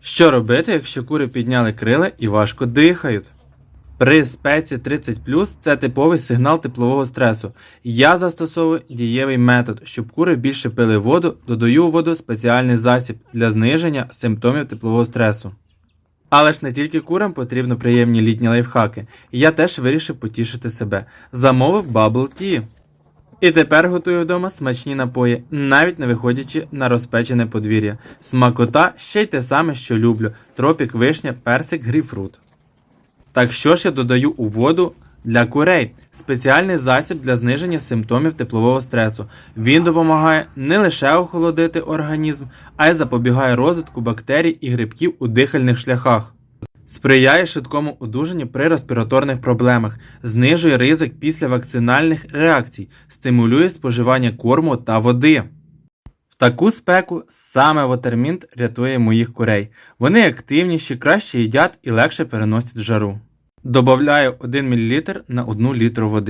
Що робити, якщо кури підняли крила і важко дихають? При спеці 30 це типовий сигнал теплового стресу. Я застосовую дієвий метод, щоб кури більше пили воду, додаю у воду спеціальний засіб для зниження симптомів теплового стресу. Але ж не тільки курам потрібно приємні літні лайфхаки. Я теж вирішив потішити себе. Замовив Bubble Tea. І тепер готую вдома смачні напої, навіть не виходячи на розпечене подвір'я. Смакота ще й те саме, що люблю: тропік, вишня, персик, грейпфрут. Так що ж я додаю у воду для курей? Спеціальний засіб для зниження симптомів теплового стресу. Він допомагає не лише охолодити організм, а й запобігає розвитку бактерій і грибків у дихальних шляхах. Сприяє швидкому одужанню при респіраторних проблемах, знижує ризик післявакцинальних реакцій, стимулює споживання корму та води. В таку спеку саме Watermint рятує моїх курей. Вони активніші, краще їдять і легше переносять жару. Добавляю 1 мл на 1 літру води.